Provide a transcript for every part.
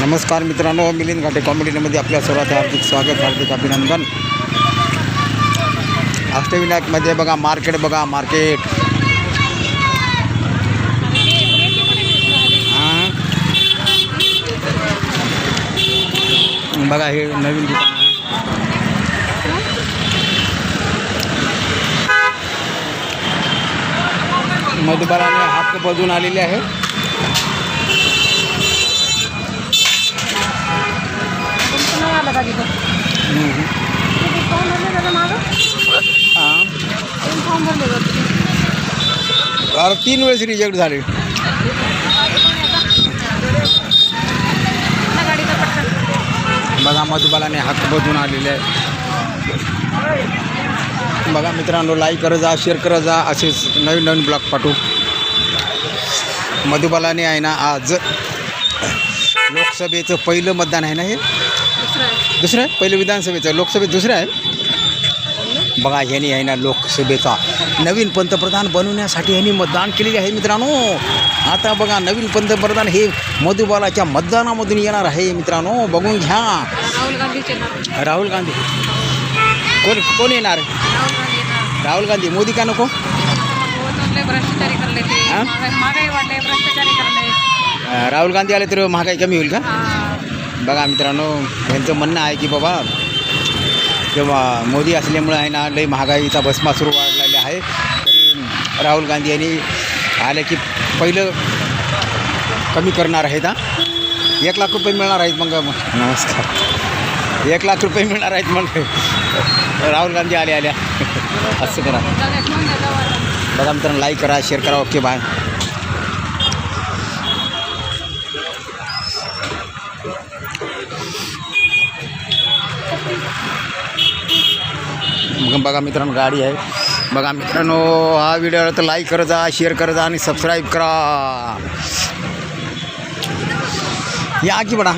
नमस्कार मित्रांनो मिलिंद घाटे कॉमेडीमध्ये आपल्या सर्वांचं हार्दिक स्वागत हार्दिक अभिनंदन. अष्टविनायकमध्ये बघा मार्केट बघा मार्केट बघा हे नवीन दुकान आहे. मधुबालाने बजून आलेले आहे. हां अरे तीन वेळेस रिजेक्ट झाले. बघा मधुबालाने हक्क बजून आलेले आहे बघा मित्रांनो लाईक करत जा शेअर करत जा असेच नवीन नवीन ब्लॉग पाठवू. मधुबालाने आहे ना आज लोकसभेचं पहिलं मतदान आहे ना हे? दुसरं आहे. पहिलं विधानसभेचं लोकसभेत दुसरं आहे? बघा ह्यांनी आहे ना लोकसभेचा नवीन पंतप्रधान बनवण्यासाठी ह्यांनी मतदान केलेले आहे मित्रांनो. आता बघा नवीन पंतप्रधान हे मधुबालाच्या मतदानामधून येणार आहे मित्रांनो. बघून घ्या. राहुल नाव. राहुल गांधी. कोण कोण येणार? राहुल गांधी गांधी. मोदी का नको? मोदीले भ्रष्टाचारी करले ते? महागाई महागाई वाढले भ्रष्टाचारी करले. अं, राहुल गांधी आले तर महागाई कमी होईल का. बघा मित्रांनो यांचं म्हणणं आहे की बाबा जेव्हा मोदी असल्यामुळं आहे ना लई महागाईचा भस्मा सुरू वाढलेला आहे. तरी राहुल गांधी यांनी आले की पहिलं कमी करणार आहेत हा. एक लाख रुपये मिळणार आहेत मग. नमस्कार. एक लाख रुपये मिळणार आहेत मग. राहुल गांधी आले आल्या. असं करा. बघा मित्रांनो लाईक करा शेअर करा. ओके बाय बघा मित्रांनो गाडी आहे. बघा मित्रांनो हा व्हिडिओ तर लाईक करत जा शेअर करत जा आणि सबस्क्राईब करा. या की बडा?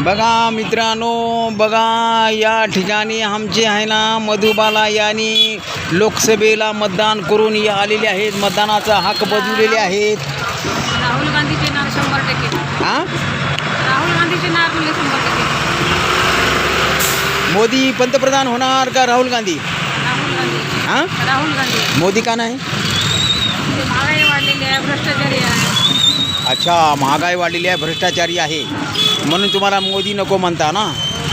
बघा मित्रांनो बघा या ठिकाणी आमचे आहे ना मधुबाला यांनी लोकसभेला मतदान करून या आलेले आहेत. मतदानाचा हक बजवलेले आहेत. राहुल गांधीचे नाव शंभर टक्के. हां राहुल गांधीचे नाव शंभर टक्के. मोदी पंतप्रधान होणार का राहुल गांधी? राहुल गांधी. हां? राहुल गांधी. मोदी का नाही? ते महागाई वाढलेली आहे भ्रष्टाचारी आहे. अच्छा महागाई वाढलेली आहे भ्रष्टाचारी आहे. म्हणून तुम्हाला मोदी नको म्हणता ना?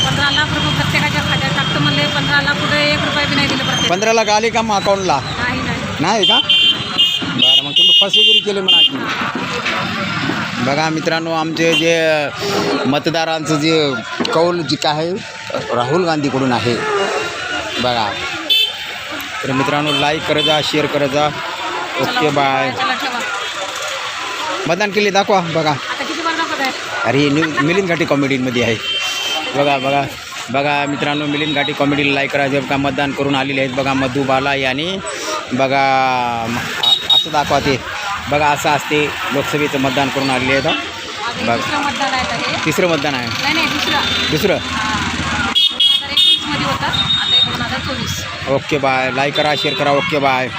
पंधरा लाख रुपये प्रत्येकाच्या खात्यात टाकतो म्हणले पंधरा लाख रुपये एक रुपये बी नाही दिले प्रत्येक. पंधरा लाख आले का मग अकाउंटला? नाही नाही. नाही का? बरं मग तुम्ही फसवेगिरी केली म्हणा की. बघा मित्रांनो आमचे जे मतदारांचं जे कौल जे काय आहे राहुल गांधीकडून आहे. बघा. तर मित्रांनो लाईक करत जा शेअर करत जा. ओके बाय मतदान केले दाखवा बघा. अरे न्यू मिलिंद घाटी कॉमेडीमध्ये आहे. बघा बघा. बघा मित्रांनो मिलिंद घाटी कॉमेडीला लाईक करा. का मतदान करून आलेले आहेत बघा मधुबाला यांनी. बघा असं दाखवा ते. बघा असं असते लोकसभेचं मतदान करून आलेले आहेत. बघ. तिसरं मतदान आहे. दुसरं दुसरं हा. दोन हजार एकोणीसमध्ये होता आता एक दोन हजार चोवीस ओके बाय. लाईक करा शेअर करा. Okay bye.